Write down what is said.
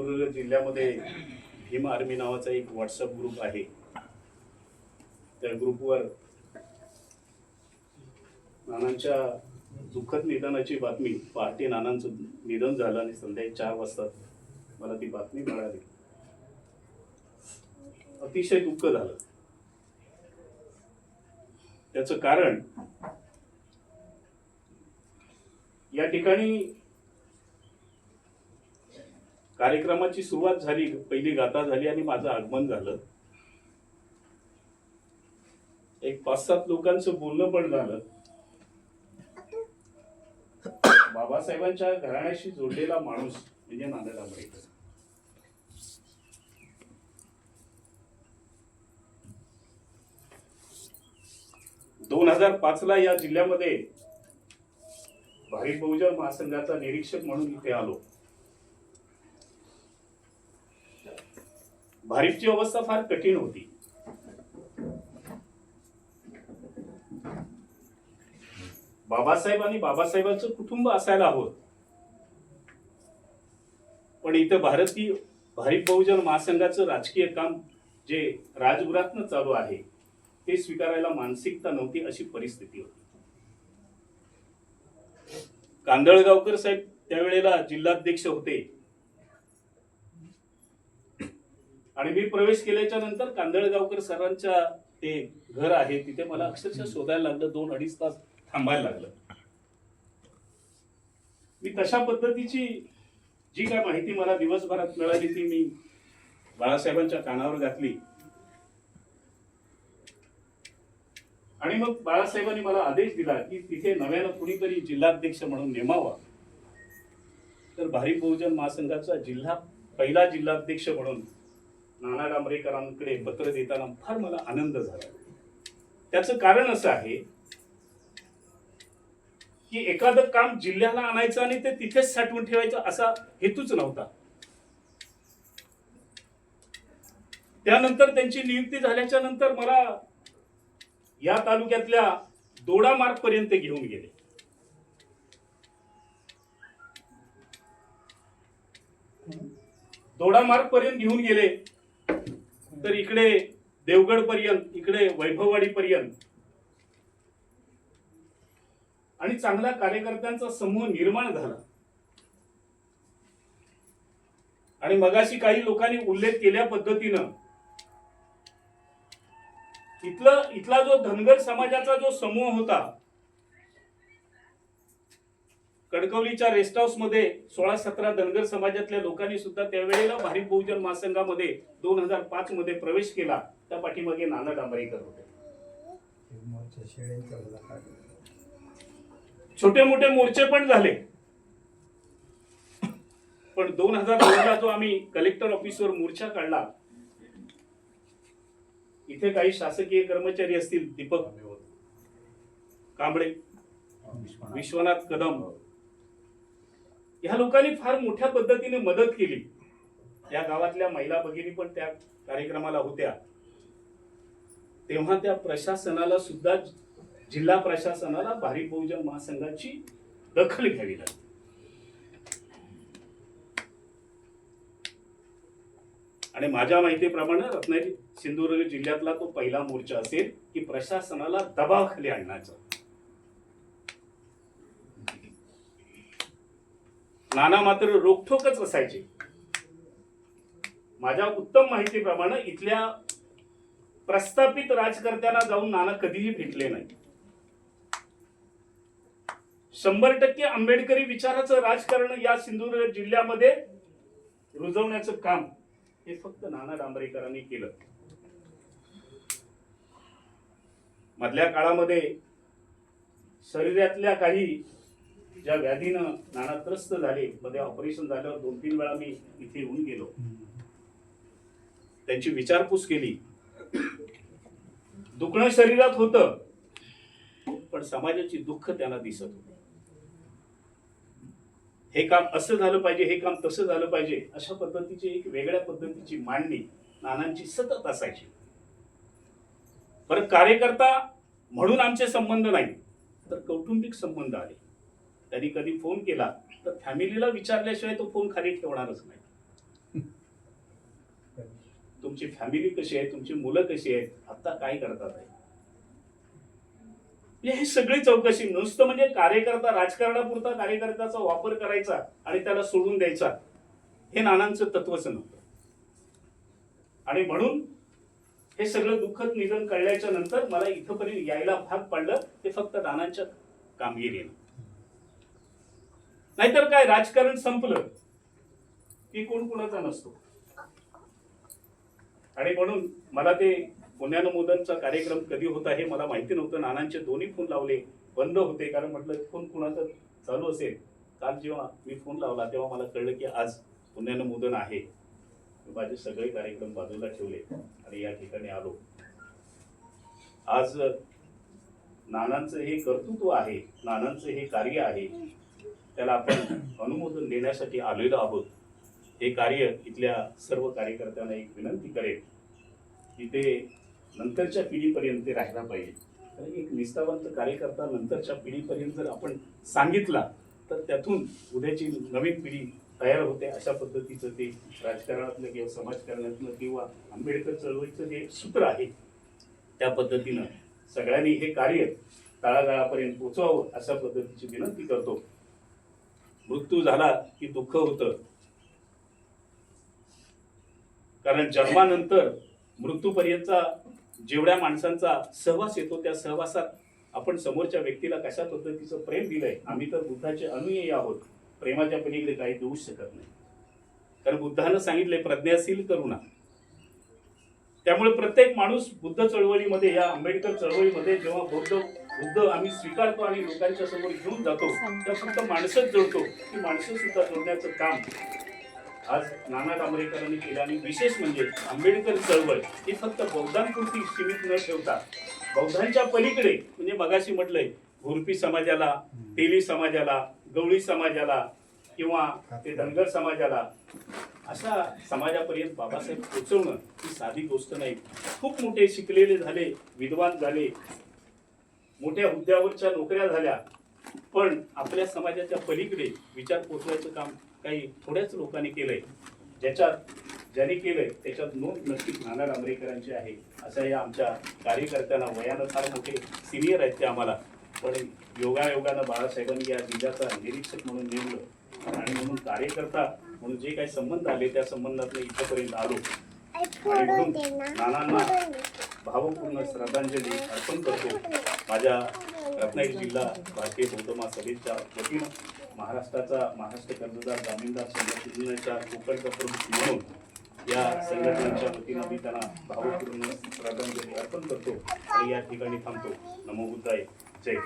सिंधुदुर्ग जिल्ह्यामध्ये भीम आर्मी नावाचा एक व्हॉट्सअप ग्रुप आहे. त्या ग्रुपवर नानांच्या दुःखद निधनाची बातमी पहाटे नानांचं निधन झालं आणि संध्याकाळी चार वाजता मला ती बातमी मिळाली अतिशय दुःख झालं. त्याचं कारण या ठिकाणी कार्यक्रमाची सुरुवात झाली पहिली गाथा झाली आणि माझं आगमन झालं. एक पाच सात लोकांचं बोलणं पण झालं. बाबासाहेबांच्या घराण्याशी जोडलेला माणूस म्हणजे नांदेड आंबेडकर. दोन हजार पाच ला या जिल्ह्यामध्ये भारिप बहुजन महासंघाचा निरीक्षक म्हणून इथे आलो. भारिपची अवस्था फार कठीण होती. बाबासाहेब आणि बाबासाहेबांचं कुटुंब असायला हवं. पण इथं भारतीय भारिप बहुजन महासंघाचं राजकीय काम जे राजगुरातनं चालू आहे ते स्वीकारायला मानसिकता नव्हती अशी परिस्थिती होती. कांदळगावकर साहेब त्यावेळेला जिल्हाध्यक्ष होते. आणि मी प्रवेश केल्याच्यानंतर कांदळगावकर सरांच्या ते घर आहे तिथे मला अक्षरशः शोधायला लागलं दोन अडीच तास थांबायला लागलं. मी तशा पद्धतीची जी काय माहिती मला दिवसभरात मिळाली ती मी बाळासाहेबांच्या कानावर घातली. आणि मग बाळासाहेबांनी मला आदेश दिला की तिथे नव्यानं कुणीतरी जिल्हाध्यक्ष म्हणून नेमावा. तर भारी बहुजन महासंघाचा जिल्हा पहिला जिल्हाध्यक्ष म्हणून नाना डांबरेकरांकडे पत्र देताना फार मला आनंद झाला. त्याचं कारण असं आहे की एखादं काम जिल्ह्याला आणायचं आणि ते तिथेच साठवून ठेवायचं असा हेतूच नव्हता. त्यानंतर त्यांची नियुक्ती झाल्याच्यानंतर मला या तालुक्यातल्या दोडा मार्ग पर्यंत घेऊन गेले. दोडा मार्ग पर्यंत घेऊन गेले. तर इकडे देवगड पर्यंत इकडे वैभववाडी पर्यंत. आणि चांगल्या कार्यकर्त्यांचा समूह निर्माण झाला. आणि मगाशी काही लोकांनी उल्लेख केल्या पद्धतीनं इथलं इथला जो धनगर समाजाचा जो समूह होता कणकवलीच्या रेस्ट हाऊसमध्ये सोळा सतरा धनगर समाजातल्या लोकांनी सुद्धा त्यावेळेला भारिप बहुजन महासंघामध्ये दोन हजार पाच मध्ये प्रवेश केला. त्या पाठीमागे नाना डांबरेकर होते. छोटे मोठे मोर्चे पण झाले. पण दोन हजार ला जो आम्ही कलेक्टर ऑफिसवर मोर्चा काढला इथे काही शासकीय कर्मचारी असतील दीपक कांबळे विश्वनाथ कदम ह्या लोकांनी फार मोठ्या पद्धतीने मदत केली. या गावातल्या महिला भगिनी पण त्या कार्यक्रमाला होत्या. तेव्हा त्या प्रशासनाला सुद्धा जिल्हा प्रशासनाला भारिप बहुजन महासंघाची दखल घ्यावी लागली. आणि माझ्या माहितीप्रमाणे रत्नागिरी सिंधुदुर्ग जिल्ह्यातला तो पहिला मोर्चा असेल की प्रशासनाला दबावाखाली आणण्याचा. नाना मात्र रोखठोकच असायचे. माझ्या उत्तम माहितीप्रमाणे इथल्या प्रस्थापित राजकर्त्यांना जाऊन नाना कधीही भेटले नाही. शंभर टक्के आंबेडकरी विचाराचं राजकारण या सिंधुदुर्ग जिल्ह्यामध्ये रुजवण्याचं काम हे फक्त नाना डांबरेकरांनी केलं. मधल्या काळामध्ये शरीरातल्या काही ज्या व्याधीनं नाना त्रस्त झाले मध्ये ऑपरेशन झाल्यावर दोन तीन वेळा मी इथे येऊन गेलो. त्यांची विचारपूस केली. दुखणं शरीरात होत पण समाजाची दुःख त्यांना दिसत होते. हे काम असं झालं पाहिजे हे काम तसं झालं पाहिजे अशा पद्धतीची एक वेगळ्या पद्धतीची मांडणी नानांची सतत असायची. बरं कार्यकर्ता म्हणून आमचे संबंध नाही तर कौटुंबिक संबंध आले. त्यांनी कधी फोन केला तर फॅमिलीला विचारल्याशिवाय तो फोन खाली ठेवणारच नाही. तुमची फॅमिली कशी आहे? तुमची मुलं कशी आहेत? आता काय करतात आहे हे सगळी चौकशी नुसतं म्हणजे कार्यकर्ता राजकारणापुरता कार्यकर्त्याचा वापर करायचा आणि त्याला सोडून द्यायचा हे नानांचं तत्वच नव्हतं. आणि म्हणून हे सगळं दुःखद निधन कळल्याच्या नंतर मला इथंपर्यंत यायला भाग पडलं ते फक्त नानांच्या कामगिरीनं. नाहीतर काय राजकारण संपलं की कोण कुणाचा नसतो. आणि म्हणून मला ते पुण्यानुमोदनचा कार्यक्रम कधी होता हे मला माहिती नव्हतं. नानांचे दोन्ही फोन लावले बंद होते. कारण म्हटलं फोन कुणाचा चालू असेल? काल जेव्हा मी फोन लावला तेव्हा मला कळलं की आज पुण्यानुमोदन आहे. मी माझे सगळे कार्यक्रम बाजूला ठेवले आणि या ठिकाणी आलो. आज नानांचं हे कर्तृत्व आहे नानांचं हे कार्य आहे. त्याला आपण अनुमोदन देण्यासाठी आलेलो आहोत. हे कार्य इथल्या सर्व कार्यकर्त्यांना एक विनंती करेल की ते नंतरच्या पिढीपर्यंत ते राहायला पाहिजे. कारण एक निष्ठावंत कार्यकर्ता नंतरच्या पिढीपर्यंत जर आपण सांगितला तर त्यातून उद्याची नवीन पिढी तयार होते अशा पद्धतीचं ते राजकारणातलं किंवा समाजकारणातलं किंवा आंबेडकर चळवळीचं जे सूत्र आहे त्या पद्धतीनं सगळ्यांनी हे कार्य तळागाळापर्यंत पोचवावं अशा पद्धतीची विनंती करतो. मृत्यू झाला की दुःख होतं. कारण जन्मानंतर मृत्यूपर्यंतचा जेवढ्या माणसांचा सहवास येतो त्या सहवासात आपण समोरच्या व्यक्तीला कशा पद्धतीचं प्रेम दिलंय आम्ही तर बुद्धाचे अनुयायी आहोत. प्रेमाच्या पलीकडे काही देऊच शकत नाही. कारण बुद्धानं सांगितले प्रज्ञाशील करुणा. त्यामुळे प्रत्येक माणूस बुद्ध चळवळीमध्ये या आंबेडकर चळवळीमध्ये जेव्हा बौद्ध बुद्ध आम्ही स्वीकारतो आणि लोकांच्या समोर घेऊन जातो. तेव्हा फक्त माणसंच जोडतो की माणसं सुद्धा जोडण्याचं काम. आज नाना डांबरेकरांनी केलं आणि विशेष म्हणजे आंबेडकर चळवळ ही फक्त बौद्धांपुरती सीमित न ठेवता बौद्धांच्या पलीकडे म्हणजे मगाशी म्हटलंय घोरपी समाजाला तेली समाजाला गवळी समाजाला किंवा ते धनगर समाजाला अशा समाजापर्यंत बाबासाहेब पोचवणं ही साधी गोष्ट नाही. खूप मोठे शिकलेले झाले विद्वान झाले मोठ्या हुद्द्यावरच्या नोकऱ्या झाल्या. पण आपल्या समाजाच्या पलीकडे विचार पोचवायचं काम काही थोड्याच लोकांनी केलंय. ज्याच्यात ज्यांनी केलंय त्याच्यात नोंद नक्कीच नाना डांबरेकरांची आहे. असं या आमच्या कार्यकर्त्यांना वयानं फार मोठे सिनियर आहेत ते आम्हाला. पण योगायोगानं बाळासाहेबांनी या जिल्ह्याचा निरीक्षक म्हणून नेमलं. आणि म्हणून कार्यकर्ता म्हणून जे काही संबंध आले त्या संबंधातलं इथपर्यंत आलो. आणि म्हणून नानांना भावपूर्ण श्रद्धांजली अर्पण करतो माझ्या रत्नागिरी जिल्हा भारतीय बौद्ध महासभेच्या वतीनं महाराष्ट्राचा महाराष्ट्र कर्जदार जामीनदार संघटनेच्या कोकणचा प्रमुख म्हणून या संघटनेच्या वतीनं मी त्यांना भावपूर्ण श्रद्धांजली अर्पण करतो आणि या ठिकाणी थांबतो. नमो बुद्धाय. जय.